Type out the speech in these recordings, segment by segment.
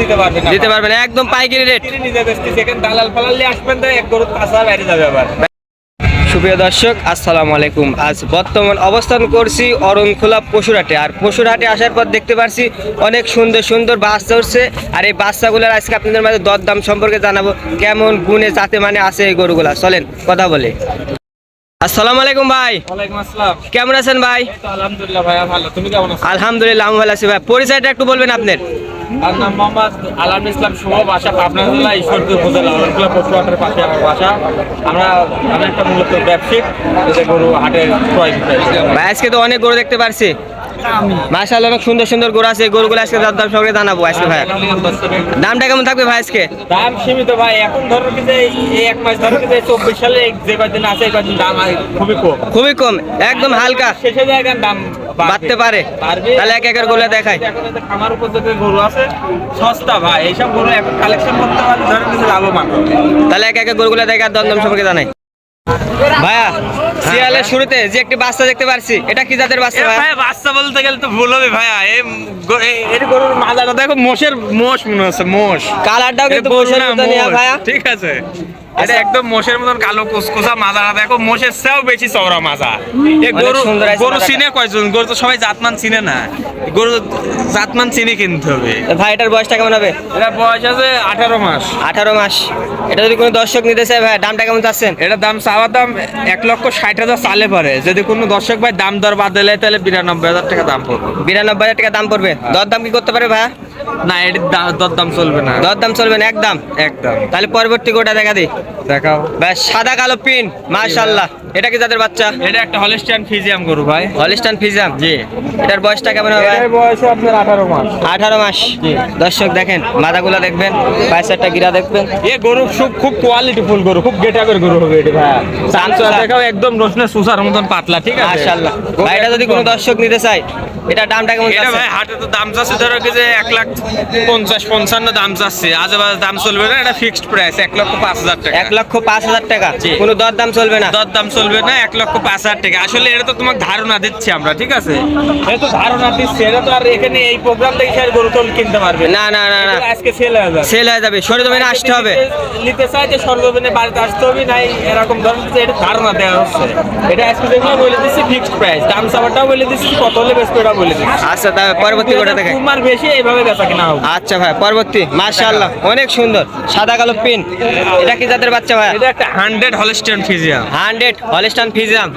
দিতে পারবে না। দিতে পারবেন একদম পাইকারি রেট কিনে নিজে বেচতে সেখানে দালাল ফালাল আসবেন তো এক গরু কাঁচা বাইরে যাবে আবার। সুপ্রিয় দর্শক আসসালামু আলাইকুম। আজ বর্তমান অবস্থান করছি অরণখোলা পশুরহাটে। আর পশুরহাটে আসার পর দেখতে পারছি অনেক সুন্দর সুন্দর বাচ্চা উঠছে আর এই বাচ্চাগুলোর আজকে আপনাদের মাঝে দরদাম সম্পর্কে জানাব কেমন গুণে জাতে মানে আছে এই গরুগুলা। চলেন কথা বলে। আসসালামু আলাইকুম ভাই। ওয়ালাইকুম আসসালাম। কেমন আছেন ভাই? তো আলহামদুলিল্লাহ ভাই ভালো। তুমি কেমন আছো? আলহামদুলিল্লাহ আমি ভালো আছি ভাই। পরিচয়টা একটু বলবেন আপনার। আমার নাম মোহাম্মদ আলাম ইসলাম শুভ বাসা পাবনা জেলা ঈশ্বরদী উপজেলা অরণকুলা পশুহাটের পাশে আমার বাসা। আমরা আমি একটা মূলত ব্যবসায়িক যে গরু হাটে ক্রয় ভাই আজকে তো অনেক গরু দেখতে পারছি। মাশাআল্লাহ অনেক সুন্দর সুন্দর গরু আছে গরুগুলো আজকে সম্পর্কে জানাব আজকে ভাই। দামটা কেমন থাকবে ভাই আজকে? দাম সীমিত ভাই এখন ধরো কি যে এই এক মাস ধরো কি যে চব্বিশ সালে যে কয়দিন আছে এই কয়দিন দাম খুবই কম। খুবই কম একদম হালকা। শেষে জায়গার দাম বাড়তে পারে। তাহলে এক একের যে খামার গরু আছে সস্তা ভাই এইসব গরু এখন কালেকশন করতে পারলে ধরো কিছু লাভবান তাহলে এক একের গরুগুলো দেখার দরদাম সম্পর্কে জানাই। ভাইয়া শিয়ালের শুরুতে যে একটি বাচ্চা দেখতে পারছি এটা কি জাতের বাচ্চা ভাই বাচ্চা বলতে গেলে তো ভুল হবে ভাইয়া। এই এর গরুর মাজাটা দেখো মোষের মোষ মনে হচ্ছে মোষ। কালারটাও কিন্তু এটা না, মোষ। ভাইয়া। ঠিক আছে। এটা একদম মোষের মতন কালো কুসকুসা মাজাটা দেখো মোষের চেয়েও বেশি চওড়া মাজা। অনেক গরু গরু। চিনে কয়জন? গরু তো সবাই জাতমান চিনে না। গরু জাতমান চিনে কিনতে হবে। ভাই এটার বয়সটা কেমন হবে? এটা বয়স আছে আঠারো মাস। আঠারো মাস। এটা যদি কোনো দর্শক নিতে চায় ভাই দামটা কেমন চাচ্ছেন? এটার দাম চাওয়ার দাম এক লক্ষ ষাট হাজার চালে পারে যদি কোনো দর্শক ভাই দাম দর বাদ দিলে তাহলে বিরানব্বই হাজার টাকা দাম পড়বে। বিরানব্বই হাজার টাকা দাম পড়বে। দর দাম কি করতে পারে ভাই? না এটির দর দাম চলবে না। দর দাম চলবে না একদম? একদম। তাহলে পরবর্তী গোটা দেখা দিই। দেখাও। ব্যাস সাদা কালো পিন মাশাল্লাহ এটা কি যাদের বাচ্চা? এটা একটা হলিস্টিয়ান ফিজিয়াম গরু ভাই। হলিস্টান ফিজাম জি। এটার বয়সটা কেমন হবে এটার বয়স আপনার আঠারো মাস। আঠারো মাস। দর্শক দেখেন মাথাগুলো দেখবেন পায়েসারটা গিরা দেখবেন। এ গরু খুব খুব কোয়ালিটি ফুল গরু খুব গেটাবের গরু হবে এটা ভাই। চামচা দেখাও একদম রসুনের সুসার মতন পাতলা ঠিক আছে? মাশাল্লাহ ভাই এটা যদি কোনো দর্শক নিতে চায় এটা দামটা কেমন এটা যাচ্ছে? ভাই হাটে তো দাম চাচ্ছে ধরো কি যে এক লাখ পঞ্চাশ পঞ্চান্ন দাম চাচ্ছে। আজেবাজে দাম চলবে না এটা ফিক্সড প্রাইস এক লক্ষ পাঁচ হাজার টাকা। এক লক্ষ পাঁচ হাজার টাকা। কোনো দর দাম চলবে না। দর দাম চলবে না এক লক্ষ পাঁচ হাজার টাকা। আসলে এটা তো তোমাকে ধারণা দিচ্ছি আমরা ঠিক আছে? এটা তো ধারণা দিচ্ছি এটা তো আর এখানে এই প্রোগ্রাম দেখে আর গরু টোল কিনতে পারবে না। না না না আজকে সেল হয়ে যাবে। সেল হয়ে যাবে সরজমিনে আসতে হবে। নিতে চাই যে সরজমিনে বাড়িতে আসতে হবে নাই এরকম ধরনের এটা ধারণা দেওয়া হচ্ছে। এটা আজকে যেগুলো বলে দিচ্ছি ফিক্সড প্রাইস দাম চাবারটাও বলে দিচ্ছি কত হলে বেচবে ওটাও বলে দিচ্ছি। আচ্ছা তাহলে পরবর্তী গোটা দেখাই তোমার বেশি এইভাবে বেচা কিনা হবে। আচ্ছা ভাই পরবর্তী। মাশাআল্লাহ অনেক সুন্দর। সাদা কালো পিন। এটা কি জাতের বাচ্চা ভাই? এটা একটা hundred Holstein Friesian hundred Holstein Friesian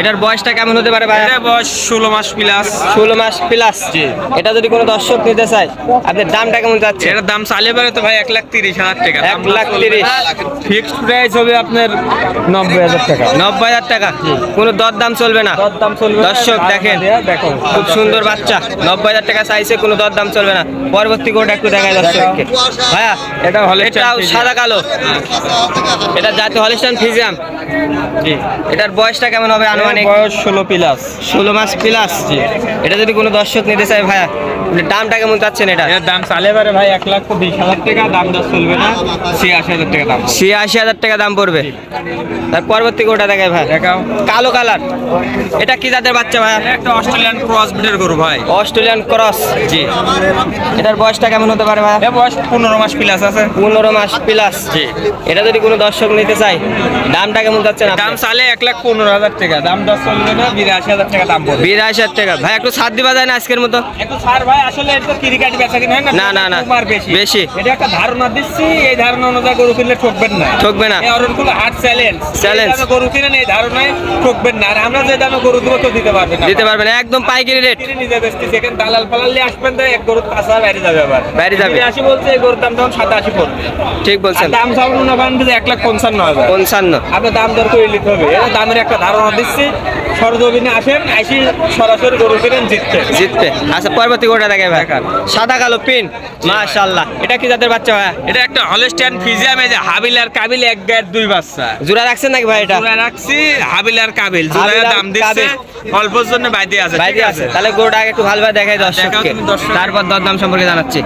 এটার বয়সটা কেমন হতে পারে ভাই? এটা বয়স ষোলো মাস প্লাস ষোলো মাস প্লাস জি। এটা যদি কোনো দর্শক নিতে চায় আপনার দামটা কেমন যাচ্ছে? এটার দাম চালে পারে তো ভাই এক লাখ তিরিশ হাজার টাকা। এক লাখ তিরিশ। ফিক্সড প্রাইস হবে আপনার নব্বই হাজার টাকা। নব্বই হাজার টাকা? কোনো দর দাম চলবে না। দর দাম চলবে দর্শক দেখেন দেখো। খুব সুন্দর বাচ্চা। নব্বই হাজার টাকা চাইছে কোনো দর দাম চলবে না। পরবর্তী কোটা একটু দেখায় দর্শককে। ভাইয়া এটা হলে এটাও সাদা কালো। এটা জাতীয় হলিস্টান ফিজিয়াম জি। এটার বয়সটা কেমন হবে আনুমানিক? বয়স ষোলো প্লাস। ষোলো মাস প্লাস? এটা যদি কোনো দর্শক নিতে চায় ভাইয়া? দামটা কেমন চাচ্ছেন এটা? এর দাম চালে পারে ভাই এক লাখ বিশ হাজার টাকা দাম দর চলবে না। ছিয়াশি হাজার টাকা দাম। ছিয়াশি হাজার টাকা দাম পড়বে। তার পরবর্তী কোটা দেখায় ভাই? দেখাও। কালো কালার। এটা কি জাতের বাচ্চা ভাইয়া একটা অস্ট্রেলিয়ান ক্রস ব্রিডের গরু ভাই। Australian cross. জি। এটার বয়সটা কেমন হতে পারে ভাইয়া এ বয়স পনেরো মাস প্লাস আছে। পনেরো মাস প্লাস জি। এটা যদি কোনো দর্শক নিতে চায় দামটা কেমন যাচ্ছে না দাম চালে এক লাখ পনেরো হাজার টাকা। দাম দর চলবে না বিরাশি হাজার টাকা দাম পড়বে। বিরাশি হাজার টাকা। ভাই একটু ছাড় দিবা যায় না আজকের মতো? একটু ছাড় ভাই আসলে এটা কিরিকাটি বেচা কিনা হয় না না, না, না। তোমার বেশি। বেশি। এটা একটা ধারণা দিচ্ছি এই ধারণা অনুযায়ী গরু কিনলে ঠকবেন না। ঠকবে না। এই অরণকুল হাট চ্যালেঞ্জ. দামে গরু কিনে নেই ধারণায় ঠকবেন না। আর আমরা যে দামে গরু দেবো কেউ দিতে পারবে না। দিতে পারবেন একদম পাইকারি রেট নিজে বেচতে সেখানে দালাল ফালাল আসবেন তো এক গরু কাঁচা বাইরে যাবে আবার। বাইরে যাবে। আশি বলছে এই গরুর দাম তখন সাতাশি পড়বে। ঠিক বলছেন। দাম করেন যে এক লাখ পঞ্চান্ন হাজার। পঞ্চান্ন। আপনার দাম দর করে নিতে হবে। এটা দামের একটা ধারণা দিচ্ছি। সরজমিনে আসেন আইসি সরাসরি গরু কিনেন জিততে। জিতবে আচ্ছা পরবর্তী কোটা দেখায় ভাই। সাদা কালো পিন। মাশাআল্লাহ। এটা কি জাতের বাচ্চা ভাই? এটা একটা হলস্টাইন ফিজিয়াম এই যে হাবিল আর কাবিল এক গায়ের দুই বাচ্চা। জোড়া রাখছেন নাকি ভাই এটা? জোড়া রাখছি হাবিল আর কাবিল। জোড়া দাম দিচ্ছে। অল্পর জন্য বাইরে আছে ঠিক আছে। তাহলে গরুটা আগে একটু ভালোভাবে দেখাই দর্শককে। তুমি দর্শক। তারপর দরদাম সম্পর্কে জানাচ্ছি।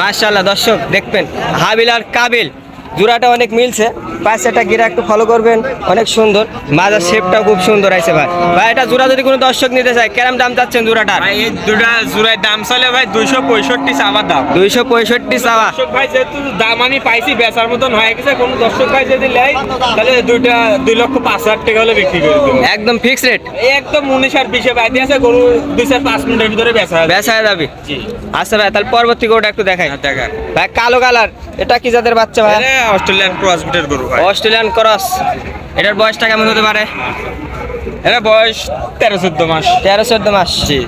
মাশাআল্লাহ দর্শক দেখবেন। হাবিল আর কাবিল। জোড়াটা অনেক মিলছে। পাশেটা গিরা একটু ফলো করবেন অনেক সুন্দর। মাজার শেপটা খুব সুন্দর আছে ভাই। ভাই এটা জোড়া যদি কোনো দর্শক নিতে চায় কেরম দাম চাচ্ছেন জোড়াটার ভাই এই দুটা জোড়ায় দাম চলে ভাই দুইশো পঁয়ষট্টি চাওয়ার দাম। দুইশো পঁয়ষট্টি চাওয়া। দর্শক ভাই যেহেতু দাম আমি পাইছি বেচার মতন হয়ে গেছে কোনো দর্শক ভাই যদি নেয় তাহলে দুইটা দুই লক্ষ পাঁচ হাজার টাকা হলে বিক্রি করে দেবো। একদম ফিক্স রেট এই একদম উনিশ আর বিশে বাইতে আছে গরু দুই চার পাঁচ মিনিটের ভিতরে বেচা বেচা যাবে। জি। আচ্ছা ভাই তাহলে পরবর্তী গরুটা একটু দেখাই। হ্যাঁ, দেখা ভাই কালো কালার। এটা কি যাদের বাচ্চা ভাই? অস্ট্রেলিয়ান ক্রস বিটের গরু ভাই। Australian cross. এটার বয়সটা কেমন হতে পারে? এটা বয়স তেরো চোদ্দ মাস। তেরো চোদ্দ মাস। জি।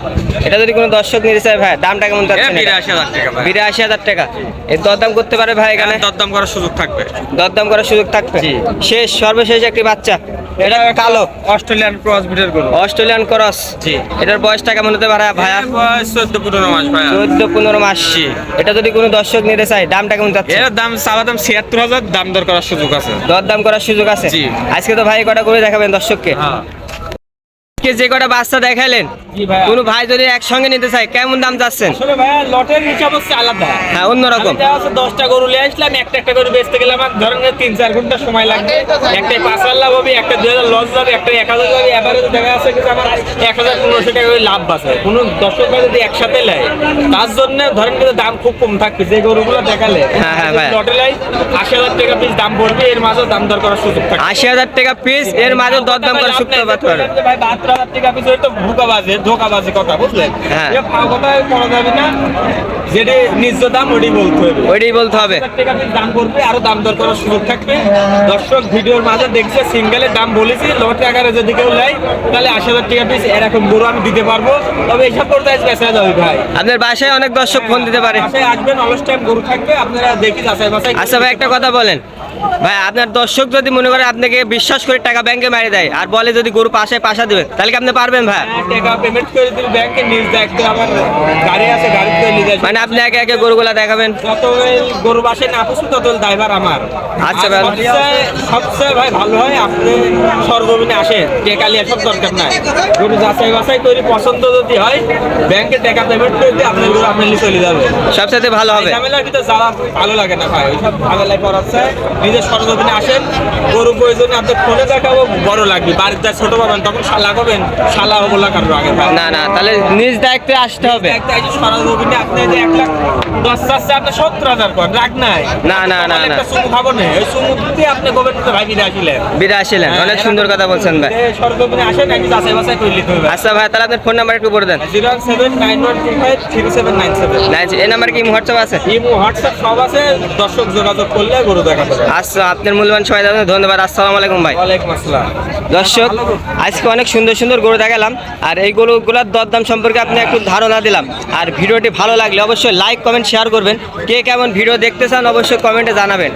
এটা যদি কোনো দর্শক নিতে চায় ভাই দামটা কেমন এটা? বিরাশি হাজার টাকা ভাই। বিরাশি হাজার টাকা। এর দরদাম করতে পারে ভাই এখানে? এখানে দরদাম করার সুযোগ থাকবে। দরদাম করার সুযোগ থাকবে? জি। শেষ সর্বশেষ একটি বাচ্চা। এটা কালো। অস্ট্রেলিয়ান ক্রস ব্রিডের গরু। Australian cross. জি। এটার বয়সটা কেমন হতে পারে ভাইয়া? বয়স চোদ্দ পনেরো মাস ভাইয়া। 14 15 মাস। এটা যদি কোনো দর্শক নিতে চায় দামটা কেমন যাচ্ছে? এর দাম চাওয়া দাম ছিয়াত্তর হাজার দাম দর করার সুযোগ আছে। দর দাম করার সুযোগ আছে? জি। আজকে তো ভাই কটা করে দেখাবেন দর্শককে? হ্যাঁ। আজকে যে কটা বাচ্চা দেখালেন জি ভাই কোনো ভাই যদি একসঙ্গে নিতে চায় কেমন দাম যাচ্ছেন আসলে ভাই লটের হিসাব হচ্ছে আলাদা হ্যাঁ অন্যরকম যাচ্ছে দশটা গরু নিয়ে আসলাম একটা একটা গরু বেচতে গেলে আমার ধরেন তিন চার ঘণ্টা সময় লাগবে একটা পাঁচ হাজার লাভ হবে একটা দুই হাজার লস যাবে একটা এক হাজার যাবে দেখা যাচ্ছে কিন্তু আমার এক হাজার পনেরোশো টাকা করে লাভ আছে কোনো দর্শক ভাই যদি একসাথে নেয় তার জন্য ধরেন কিন্তু দাম খুব কম থাকবে যে গরুগুলো দেখালে হ্যাঁ, হ্যাঁ, ভাই। লটে লাই আশি হাজার টাকা পিস দাম পড়বে এর মাঝেও দাম দর করার সুযোগ থাকবে আশি হাজার টাকা পিস এর মাঝে দর দাম করার সুযোগ পাতে তো ধোকাবাজি কথা বুঝলেন হ্যাঁ। ফাও কথা করা যাবে না যেটি ন্যায্য দাম ওটাই বলতে হবে। ওইটাই বলতে হবে। হাজার দাম করবে আরও দাম দর করার সুযোগ থাকবে। দর্শক ভিডিওর মাঝে দেখছে সিঙ্গেলের দাম বলেছি লটে আকারে যদি কেউ নেয় তাহলে আশি হাজার টাকা পিস এরকম গরু আমি দিতে পারব। তবে এইসব পর্যায়ে বেচা যাবে ভাই। আপনার বাসায় অনেক দর্শক ফোন দিতে পারে। আসবেন অলস টাইম গরু থাকবে আপনারা দেখি যাচাই বাছাই আচ্ছা ভাই একটা কথা বলেন। ভাই আপনার দর্শক যদি মনে করে আপনাকে বিশ্বাস করে টাকা ব্যাংকে মারি দেয় আর বলে যদি গরু পাশে পাশা দিবেন তাহলে কি আপনি পারবেন ভাই? হ্যাঁ, টাকা পেমেন্ট করে দিলে ব্যাংকে নিজ দায়িত্ব আমার গাড়ি আছে গাড়ি করে নিয়ে যাবে মানে আপনি একে একে গরুগুলা দেখাবেন? যত গরু বাসে না পুষবে তত ড্রাইভার আমার। আচ্ছা ভাই। সবচেয়ে সবচেয়ে ভাই ভালো হয় আপনি সরজমিনে আসেন টেকালি এসব দরকার নাই। গরু যাচাই বাছাই করে পছন্দ যদি হয় ব্যাংকে টাকা পেমেন্ট করে দিয়ে আপনার গরু আপনি নিয়ে চলে যাবে। সবসাথে ভালো হবে। ঝামেলার ভিতরে যাওয়া ভালো লাগে না ভাই ওইসব ঝামেলায় পড়াচ্ছে নিজের সরজমিনে আসেন গরু প্রয়োজনে আপনি ফোনে দেখাবো বড় লাগবে। বাড়িতে ছোট পাবেন তখন শালা করবেন শালা হব লাগানোর আগে না না তাহলে নিজ দায়িত্বে আসতে হবে। সরজমিনে আপনি যে এক লাখ দশ চাচ্ছে আপনি সত্তর হাজার করেন রাগ নাই। না না না না। একটা খাব না ওই চুমু আপনি গোবেন ভাই বিদে আসিলেন। বিদা আসিলেন। অনেক সুন্দর কথা বলছেন ভাই। সরজমিনে আসেন নাকি যাচাই বাছাই করে নিতে হবে আচ্ছা ভাই তাহলে আপনার ফোন নাম্বার একটু বলে দেন। Zero seven nine one three five three seven nine seven. Nine এই নাম্বার কি হোয়াটসঅ্যাপ আছে? হোয়াটসঅ্যাপ সব আছে দর্শক যোগাযোগ করলে গরু দেখা আচ্ছা আপনার মূল্যবান সময় দেওয়ার ধন্যবাদ। আসসালামু আলাইকুম ভাই। আসসালাম। দর্শক আজকে অনেক সুন্দর সুন্দর গরু দেখালাম। আর এই গরুগুলোর দরদাম সম্পর্কে আপনি একটু ধারণা দিলাম। আর ভিডিওটি ভালো লাগলে অবশ্যই লাইক কমেন্ট শেয়ার করবেন। কে কেমন ভিডিও দেখতে চান অবশ্যই কমেন্টে জানাবেন।